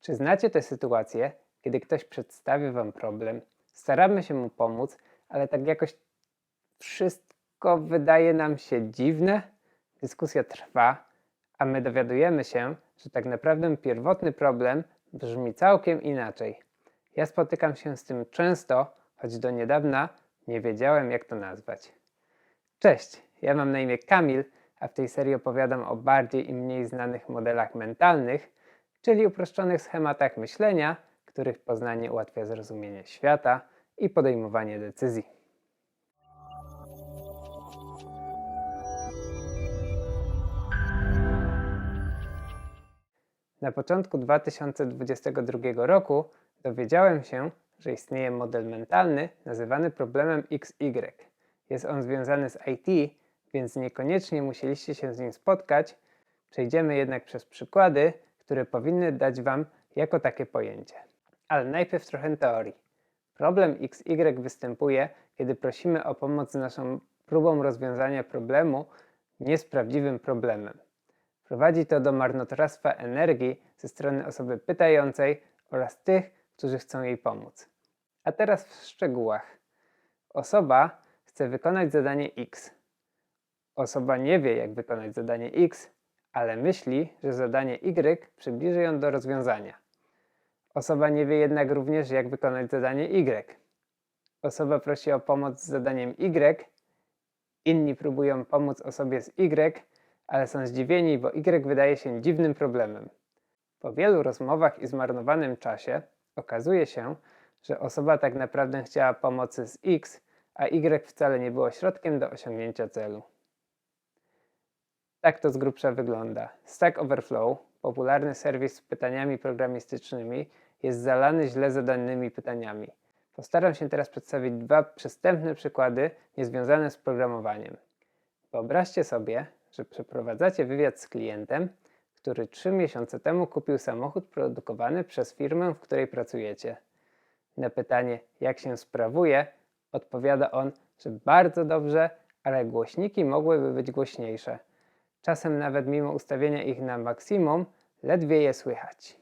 Czy znacie tę sytuację, kiedy ktoś przedstawi wam problem, staramy się mu pomóc, ale tak jakoś wszystko wydaje nam się dziwne? Dyskusja trwa, a my dowiadujemy się, że tak naprawdę pierwotny problem brzmi całkiem inaczej. Ja spotykam się z tym często, choć do niedawna nie wiedziałem, jak to nazwać. Cześć, ja mam na imię Kamil, a w tej serii opowiadam o bardziej i mniej znanych modelach mentalnych, czyli uproszczonych schematach myślenia, których poznanie ułatwia zrozumienie świata i podejmowanie decyzji. Na początku 2022 roku dowiedziałem się, że istnieje model mentalny nazywany problemem XY. Jest on związany z IT, więc niekoniecznie musieliście się z nim spotkać. Przejdziemy jednak przez przykłady, które powinny dać Wam jako takie pojęcie. Ale najpierw trochę teorii. Problem XY występuje, kiedy prosimy o pomoc z naszą próbą rozwiązania problemu, nie z prawdziwym problemem. Prowadzi to do marnotrawstwa energii ze strony osoby pytającej oraz tych, którzy chcą jej pomóc. A teraz w szczegółach. Osoba chce wykonać zadanie X. Osoba nie wie, jak wykonać zadanie X, ale myśli, że zadanie Y przybliży ją do rozwiązania. Osoba nie wie jednak również, jak wykonać zadanie Y. Osoba prosi o pomoc z zadaniem Y, inni próbują pomóc osobie z Y, ale są zdziwieni, bo Y wydaje się dziwnym problemem. Po wielu rozmowach i zmarnowanym czasie okazuje się, że osoba tak naprawdę chciała pomocy z X, a Y wcale nie było środkiem do osiągnięcia celu. Tak to z grubsza wygląda. Stack Overflow, popularny serwis z pytaniami programistycznymi, jest zalany źle zadanymi pytaniami. Postaram się teraz przedstawić dwa przystępne przykłady niezwiązane z programowaniem. Wyobraźcie sobie, że przeprowadzacie wywiad z klientem, który 3 miesiące temu kupił samochód produkowany przez firmę, w której pracujecie. Na pytanie, jak się sprawuje, odpowiada on, że bardzo dobrze, ale głośniki mogłyby być głośniejsze. Czasem nawet mimo ustawienia ich na maksimum, ledwie je słychać.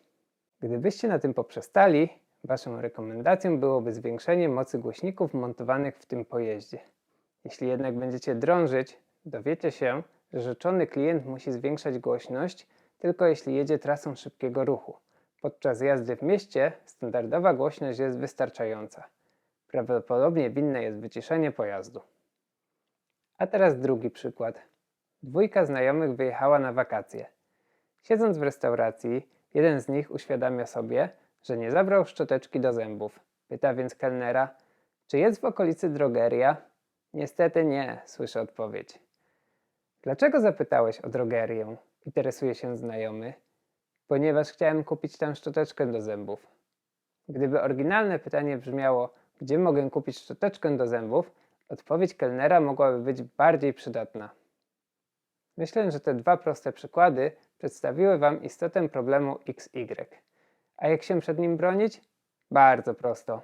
Gdybyście na tym poprzestali, Waszą rekomendacją byłoby zwiększenie mocy głośników montowanych w tym pojeździe. Jeśli jednak będziecie drążyć, dowiecie się, że rzeczony klient musi zwiększać głośność tylko jeśli jedzie trasą szybkiego ruchu. Podczas jazdy w mieście standardowa głośność jest wystarczająca. Prawdopodobnie winne jest wyciszenie pojazdu. A teraz drugi przykład. Dwójka znajomych wyjechała na wakacje. Siedząc w restauracji, jeden z nich uświadamia sobie, że nie zabrał szczoteczki do zębów. Pyta więc kelnera, czy jest w okolicy drogeria? Niestety nie, słyszy odpowiedź. Dlaczego zapytałeś o drogerię? Interesuje się znajomy. Ponieważ chciałem kupić tam szczoteczkę do zębów. Gdyby oryginalne pytanie brzmiało, gdzie mogę kupić szczoteczkę do zębów, odpowiedź kelnera mogłaby być bardziej przydatna. Myślę, że te dwa proste przykłady przedstawiły Wam istotę problemu XY. A jak się przed nim bronić? Bardzo prosto.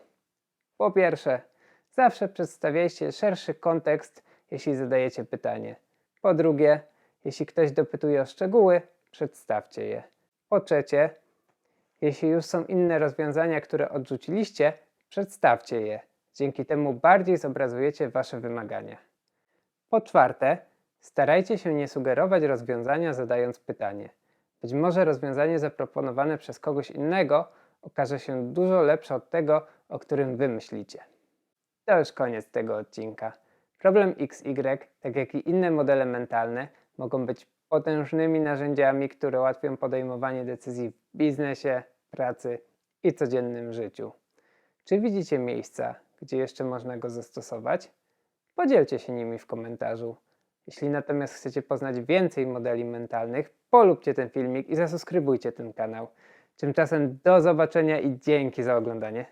Po pierwsze, zawsze przedstawiajcie szerszy kontekst, jeśli zadajecie pytanie. Po drugie, jeśli ktoś dopytuje o szczegóły, przedstawcie je. Po trzecie, jeśli już są inne rozwiązania, które odrzuciliście, przedstawcie je. Dzięki temu bardziej zobrazujecie Wasze wymagania. Po czwarte, starajcie się nie sugerować rozwiązania zadając pytanie. Być może rozwiązanie zaproponowane przez kogoś innego okaże się dużo lepsze od tego, o którym Wy myślicie. To już koniec tego odcinka. Problem XY, tak jak i inne modele mentalne, mogą być potężnymi narzędziami, które ułatwią podejmowanie decyzji w biznesie, pracy i codziennym życiu. Czy widzicie miejsca, gdzie jeszcze można go zastosować? Podzielcie się nimi w komentarzu. Jeśli natomiast chcecie poznać więcej modeli mentalnych, polubcie ten filmik i zasubskrybujcie ten kanał. Tymczasem do zobaczenia i dzięki za oglądanie.